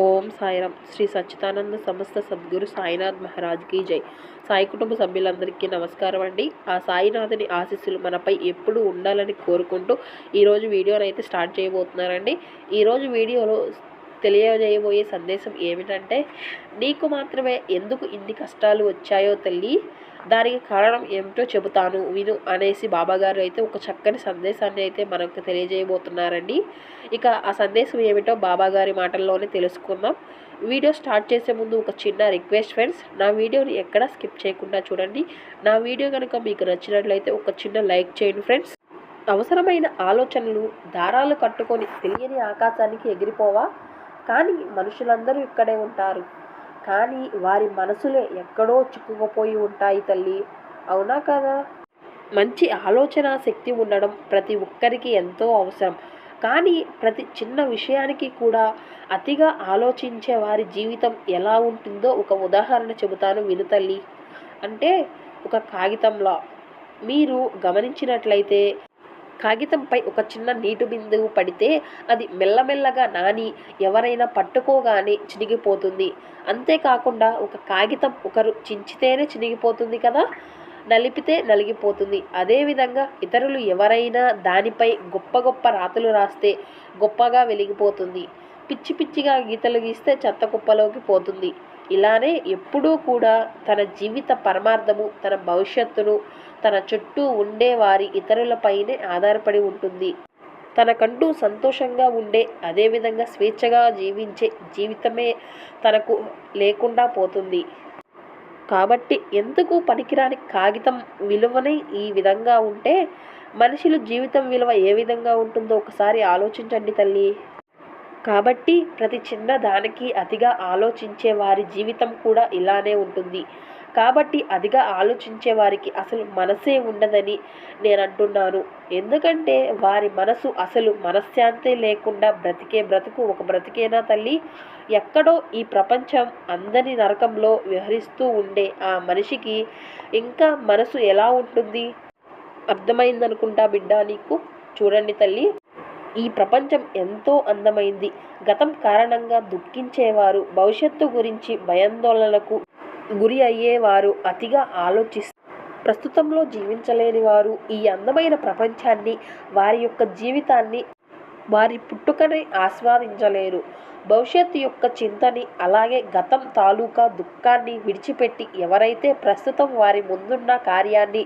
ఓం సాయిరామ్. శ్రీ సచ్చిదానంద సమస్త సద్గురు సాయినాథ్ మహారాజ్కి జై. సాయి కుటుంబ సభ్యులందరికీ నమస్కారం అండి. ఆ సాయినాథుని ఆశీస్సులు మనపై ఎప్పుడు ఉండాలని కోరుకుంటూ ఈరోజు వీడియోని అయితే స్టార్ట్ చేయబోతున్నారండి ఈరోజు వీడియోలో తెలియజేయబోయే సందేశం ఏమిటంటే నీకు మాత్రమే ఎందుకు ఇన్ని కష్టాలు వచ్చాయో తల్లి దానికి కారణం ఏమిటో చెబుతాను విను అనేసి బాబాగారు అయితే ఒక చక్కని సందేశాన్ని అయితే మనకు తెలియజేయబోతున్నారండి. ఇక ఆ సందేశం ఏమిటో బాబాగారి మాటల్లోనే తెలుసుకుందాం. వీడియో స్టార్ట్ చేసే ముందు ఒక చిన్న రిక్వెస్ట్ ఫ్రెండ్స్ నా వీడియోని ఎక్కడ స్కిప్ చేయకుండా చూడండి. నా వీడియో కనుక మీకు నచ్చినట్లయితే ఒక చిన్న లైక్ చేయండి ఫ్రెండ్స్. అవసరమైన ఆలోచనలు దారాలు కట్టుకొని తెలియని ఆకాశానికి ఎగిరిపోవా? కానీ మనుషులందరూ ఇక్కడే ఉంటారు. కానీ వారి మనసులే ఎక్కడో చిక్కుకుపోయి ఉంటాయి తల్లి. అవునా కదా? మంచి ఆలోచన శక్తి ఉండడం ప్రతి ఒక్కరికి ఎంతో అవసరం. కానీ ప్రతి చిన్న విషయానికి కూడా అతిగా ఆలోచించే వారి జీవితం ఎలా ఉంటుందో ఒక ఉదాహరణ చెబుతాను విను తల్లి. అంటే ఒక కాగితంలా. మీరు గమనించినట్లయితే కాగితంపై ఒక చిన్న నీటి బిందువు పడితే అది మెల్లమెల్లగా నాని ఎవరైనా పట్టుకోగానే చినిగిపోతుంది. అంతేకాకుండా ఒక కాగితం ఒకరు చించితేనే చినిగిపోతుంది కదా? నలిపితే నలిగిపోతుంది. అదేవిధంగా ఇతరులు ఎవరైనా దానిపై గొప్ప గొప్ప రాతలు రాస్తే గొప్పగా వెలిగిపోతుంది. పిచ్చి పిచ్చిగా గీతలు గీస్తే చెత్త కుప్పలోకి పోతుంది. ఇలానే ఎప్పుడూ కూడా తన జీవిత పరమార్థము తన భవిష్యత్తును తన చుట్టూ ఉండే వారి ఇతరులపైనే ఆధారపడి ఉంటుంది. తనకంటూ సంతోషంగా ఉండే అదేవిధంగా స్వేచ్ఛగా జీవించే జీవితమే తనకు లేకుండా పోతుంది. కాబట్టి ఎందుకు పనికిరాని కాగితం విలువని ఈ విధంగా ఉంటే మనుషులు జీవితం విలువ ఏ విధంగా ఉంటుందో ఒకసారి ఆలోచించండి తల్లి. కాబట్టి ప్రతి చిన్న దానికి అతిగా ఆలోచించే వారి జీవితం కూడా ఇలానే ఉంటుంది. కాబట్టి అదిగా ఆలోచించే వారికి అసలు మనసే ఉండదని నేను అంటున్నాను ఎందుకంటే వారి మనసు అసలు మనశ్శాంతి లేకుండా బ్రతికే బ్రతుకు ఒక బ్రతికేనా తల్లి? ఎక్కడో ఈ ప్రపంచం అందరి నరకంలో విహరిస్తూ ఉండే ఆ మనిషికి ఇంకా మనసు ఎలా ఉంటుంది? అర్థమైందనుకుంటా బిడ్డ నీకు? చూడండి తల్లి. ఈ ప్రపంచం ఎంతో అందమైంది. గతం కారణంగా దుఃఖించేవారు భవిష్యత్తు గురించి భయాందోళనలకు గురి అయ్యేవారు అతిగా ఆలోచిస్తారు ప్రస్తుతంలో జీవించలేని వారు ఈ అందమైన ప్రపంచాన్ని వారి యొక్క జీవితాన్ని వారి పుట్టుకని ఆస్వాదించలేరు. భవిష్యత్తు యొక్క చింతని అలాగే గతం తాలూకా దుఃఖాన్ని విడిచిపెట్టి ఎవరైతే ప్రస్తుతం వారి ముందున్న కార్యాన్ని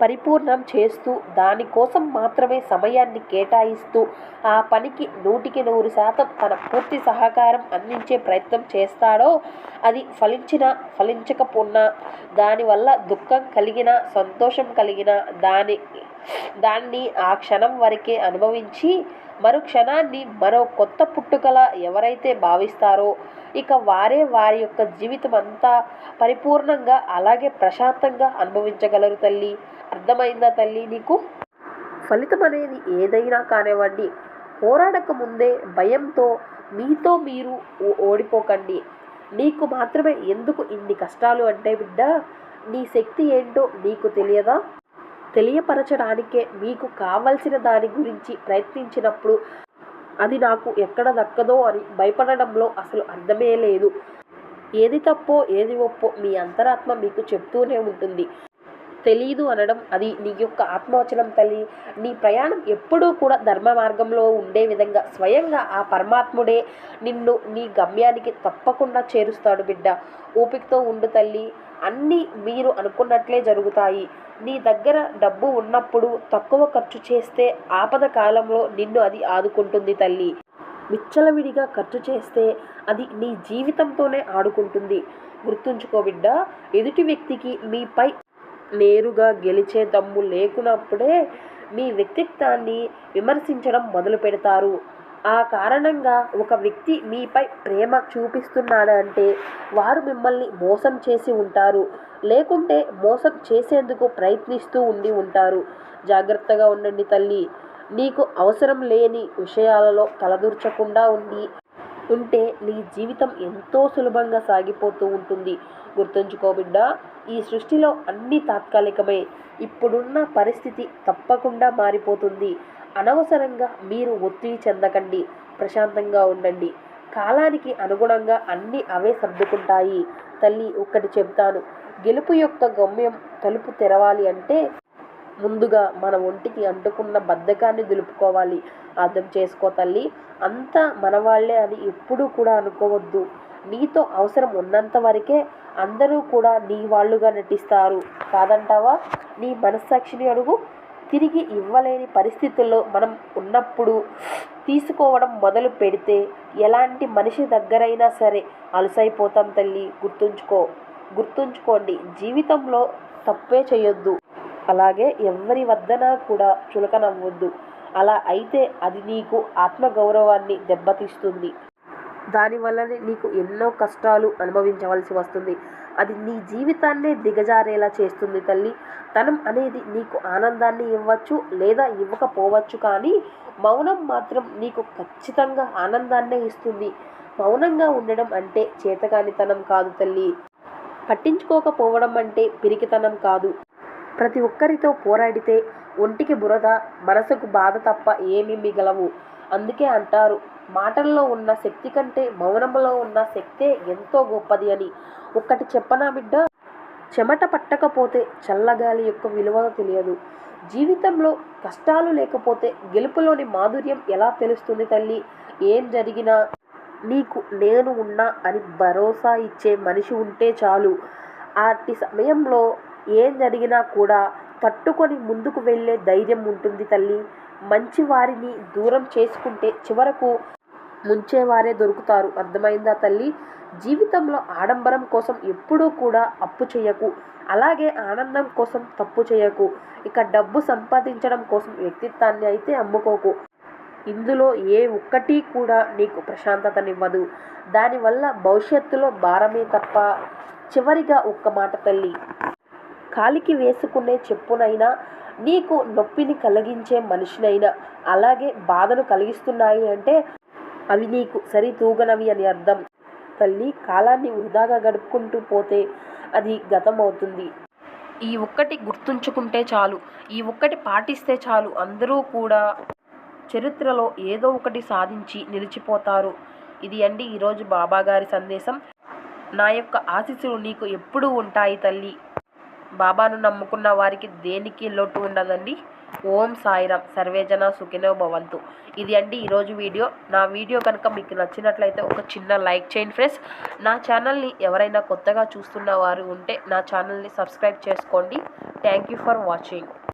పరిపూర్ణం చేస్తూ దానికోసం మాత్రమే సమయాన్ని కేటాయిస్తూ ఆ పనికి నూటికి నూరు శాతం తన పూర్తి సహకారం అందించే ప్రయత్నం చేస్తాడో అది ఫలించిన ఫలించకపోయినా దానివల్ల దుఃఖం కలిగిన సంతోషం కలిగిన దాని దాన్ని ఆ క్షణం వరకే అనుభవించి మరు క్షణాన్ని మరో కొత్త పుట్టుకల ఎవరైతే భావిస్తారో ఇక వారే వారి యొక్క జీవితం అంతా పరిపూర్ణంగా అలాగే ప్రశాంతంగా అనుభవించగలరు తల్లి. అర్థమైందా తల్లి నీకు? ఫలితం అనేది ఏదైనా కానివ్వండి పోరాడక ముందే భయంతో మీతో మీరు ఓడిపోకండి. నీకు మాత్రమే ఎందుకు ఇన్ని కష్టాలు? అంటే బిడ్డ నీ శక్తి ఏంటో నీకు తెలియదా? తెలియపరచడానికే మీకు కావలసిన దాని గురించి ప్రయత్నించినప్పుడు అది నాకు ఎక్కడ దక్కదో అని భయపడడంలో అసలు అర్థమే లేదు. ఏది తప్పో ఏది ఒప్పో మీ అంతరాత్మ మీకు చెప్తూనే ఉంటుంది. తెలీదు అనడం అది నీ యొక్క ఆత్మవచనం తల్లి. నీ ప్రయాణం ఎప్పుడూ కూడా ధర్మ మార్గంలో ఉండే విధంగా స్వయంగా ఆ పరమాత్ముడే నిన్ను నీ గమ్యానికి తప్పకుండా చేరుస్తాడు బిడ్డ. ఓపికతో ఉండు తల్లి. అన్నీ మీరు అనుకున్నట్లే జరుగుతాయి. నీ దగ్గర డబ్బు ఉన్నప్పుడు తక్కువ ఖర్చు చేస్తే ఆపద కాలంలో నిన్ను అది ఆదుకుంటుంది తల్లి. విచ్చలవిడిగా ఖర్చు చేస్తే అది నీ జీవితంతోనే ఆడుకుంటుంది. గుర్తుంచుకో బిడ్డ ఎదుటి వ్యక్తికి మీపై నేరుగా గెలిచే దమ్ము లేకున్నప్పుడే మీ వ్యక్తిత్వాన్ని విమర్శించడం మొదలు పెడతారు ఆ కారణంగా ఒక వ్యక్తి మీపై ప్రేమ చూపిస్తున్నాడంటే వారు మిమ్మల్ని మోసం చేసి ఉంటారు. లేకుంటే మోసం చేసేందుకు ప్రయత్నిస్తూ ఉండి ఉంటారు. జాగ్రత్తగా ఉండండి తల్లి. నీకు అవసరం లేని విషయాలలో తలదూర్చకుండా ఉండి ఉంటే నీ జీవితం ఎంతో సులభంగా సాగిపోతూ ఉంటుంది. గుర్తుంచుకో బిడ్డ ఈ సృష్టిలో అన్ని తాత్కాలికమే. ఇప్పుడున్న పరిస్థితి తప్పకుండా మారిపోతుంది. అనవసరంగా మీరు ఒత్తిడి చెందకండి. ప్రశాంతంగా ఉండండి. కాలానికి అనుగుణంగా అన్నీ అవే సర్దుకుంటాయి. తల్లి ఒక్కటి చెబుతాను. గెలుపు యొక్క గమ్యం తలుపు తెరవాలి అంటే ముందుగా మన ఒంటికి అంటుకున్న బద్ధకాన్ని దులుపుకోవాలి. అర్థం చేసుకో తల్లి. అంతా మనవాళ్ళే అని ఎప్పుడూ కూడా అనుకోవద్దు. నీతో అవసరం ఉన్నంత వరకే అందరూ కూడా నీ వాళ్ళుగా నటిస్తారు. కాదంటావా? నీ మనస్సాక్షిని అడుగు. తిరిగి ఇవ్వలేని పరిస్థితుల్లో మనం ఉన్నప్పుడు తీసుకోవడం మొదలు పెడితే ఎలాంటి మనిషి దగ్గరైనా సరే అలసైపోతాం తల్లి. గుర్తుంచుకో. గుర్తుంచుకోండి జీవితంలో తప్పే చేయొద్దు. అలాగే ఎవరి వద్దన కూడా చులకనవ్వద్దు అలా అయితే అది నీకు ఆత్మగౌరవాన్ని దెబ్బతీస్తుంది. దానివల్లనే నీకు ఎన్నో కష్టాలు అనుభవించవలసి వస్తుంది. అది నీ జీవితాన్నే దిగజారేలా చేస్తుంది తల్లి. తనం అనేది నీకు ఆనందాన్ని ఇవ్వచ్చు లేదా ఇవ్వకపోవచ్చు కానీ మౌనం మాత్రం నీకు ఖచ్చితంగా ఆనందాన్నే ఇస్తుంది. మౌనంగా ఉండడం అంటే చేతకానితనం కాదు తల్లి. పట్టించుకోకపోవడం అంటే పిరికితనం కాదు. ప్రతి ఒక్కరితో పోరాడితే ఒంటికి బురద మనసుకు బాధ తప్ప ఏమీ మిగలవు. అందుకే అంటారు మాటల్లో ఉన్న శక్తి కంటే మౌనంలో ఉన్న శక్తే ఎంతో గొప్పది అని. ఒక్కటి చెప్పనా బిడ్డ? చెమట పట్టకపోతే చల్లగాలి యొక్క విలువ తెలియదు. జీవితంలో కష్టాలు లేకపోతే గెలుపులోని మాధుర్యం ఎలా తెలుస్తుంది తల్లి? ఏం జరిగినా నీకు నేను ఉన్నా అని భరోసా ఇచ్చే మనిషి ఉంటే చాలు. అట్టి సమయంలో ఏం జరిగినా కూడా తట్టుకొని ముందుకు వెళ్ళే ధైర్యం ఉంటుంది తల్లి. మంచి వారిని దూరం చేసుకుంటే చివరకు ముంచేవారే దొరుకుతారు. అర్థమైందా తల్లి? జీవితంలో ఆడంబరం కోసం ఎప్పుడూ కూడా అప్పు చేయకు. అలాగే ఆనందం కోసం తప్పు చేయకు. ఇక డబ్బు సంపాదించడం కోసం వ్యక్తిత్వాన్ని అయితే అమ్ముకోకు. ఇందులో ఏ ఒక్కటి కూడా నీకు ప్రశాంతతనివ్వదు. దానివల్ల భవిష్యత్తులో భారమే తప్ప చివరిగా ఒక్క మాట తల్లి. కాలికి వేసుకునే చెప్పునైనా నీకు నొప్పిని కలిగించే మనిషినైనా అలాగే బాధను కలిగిస్తున్నాయి అంటే అవి నీకు సరితూగనవి అని అర్థం. తల్లి కాలాన్ని వృధాగా గడుపుకుంటూ పోతే అది గతం అవుతుంది ఈ ఒక్కటి గుర్తుంచుకుంటే చాలు. ఈ ఒక్కటి పాటిస్తే చాలు. అందరూ కూడా చరిత్రలో ఏదో ఒకటి సాధించి నిలిచిపోతారు. ఇది అండి ఈరోజు బాబాగారి సందేశం. నా యొక్క ఆశీస్సులు నీకు ఎప్పుడూ ఉంటాయి తల్లి. బాబాను నమ్ముకున్న వారికి దేనికి లోటు ఉండదండి? ఓం సాయిరామ్ సర్వేజన సుఖినో భవంతు. ఇది అండి ఈరోజు వీడియో. నా వీడియో కనుక మీకు నచ్చినట్లయితే ఒక చిన్న లైక్ చేయండి ఫ్రెండ్స్. నా ఛానల్ని ఎవరైనా కొత్తగా చూస్తున్న వారు ఉంటే నా ఛానల్ని సబ్స్క్రైబ్ చేసుకోండి. Thank you for watching.